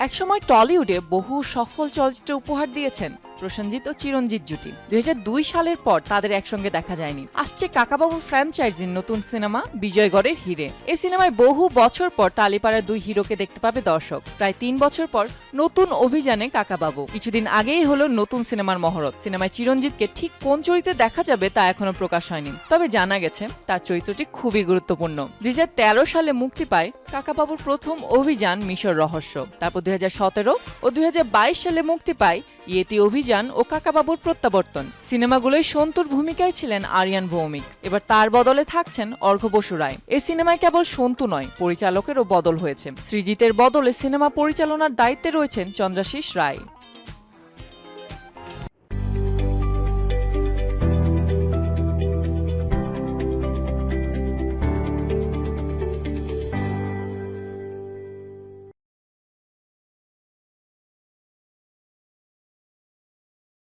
একসময় টলিউডে বহু সফল চলচ্চিত্র উপহার দিয়েছেন প্রসেনজিৎ ও চিরঞ্জিত জুটি। দুই সালের পর তাদের একসঙ্গে দেখা যায়নি। আসছে কাকাবাবু ফ্র্যাঞ্চাইজির নতুন সিনেমা, বিজয়গড়ের হিরে। এই সিনেমায় বহু বছর পর টালিপাড়ার দুই হিরোকে দেখতে পাবে দর্শক। প্রায় তিন বছর পর নতুন অভিযানে কাকাবাবু। কিছুদিন আগেই হলো নতুন সিনেমার মহরত। সিনেমায় চিরঞ্জিতকে ঠিক কোন চরিত্রে দেখা যাবে তা এখনও প্রকাশ হয়নি। তবে জানা গেছে, তার চরিত্রটি খুবই গুরুত্বপূর্ণ। দুই হাজার তেরো সালে মুক্তি পায় কাকাবাবুর প্রথম অভিযান মিশর রহস্য। তারপর দুই হাজার সতেরো ও দুই হাজার বাইশ সালে মুক্তি পায় ইয়েতি অভিযান ও কাকাবাবুর প্রত্যাবর্তন। সিনেমাগুলোয় সন্তুর ভূমিকায় ছিলেন আরিয়ান ভৌমিক। এবার তার বদলে থাকছেন অর্ঘ বসু রায়। এ সিনেমায় কেবল সন্তু নয়, পরিচালকেরও বদল হয়েছে। সৃজিতের বদলে সিনেমা পরিচালনার দায়িত্বে রয়েছেন চন্দ্রাশিস রায়।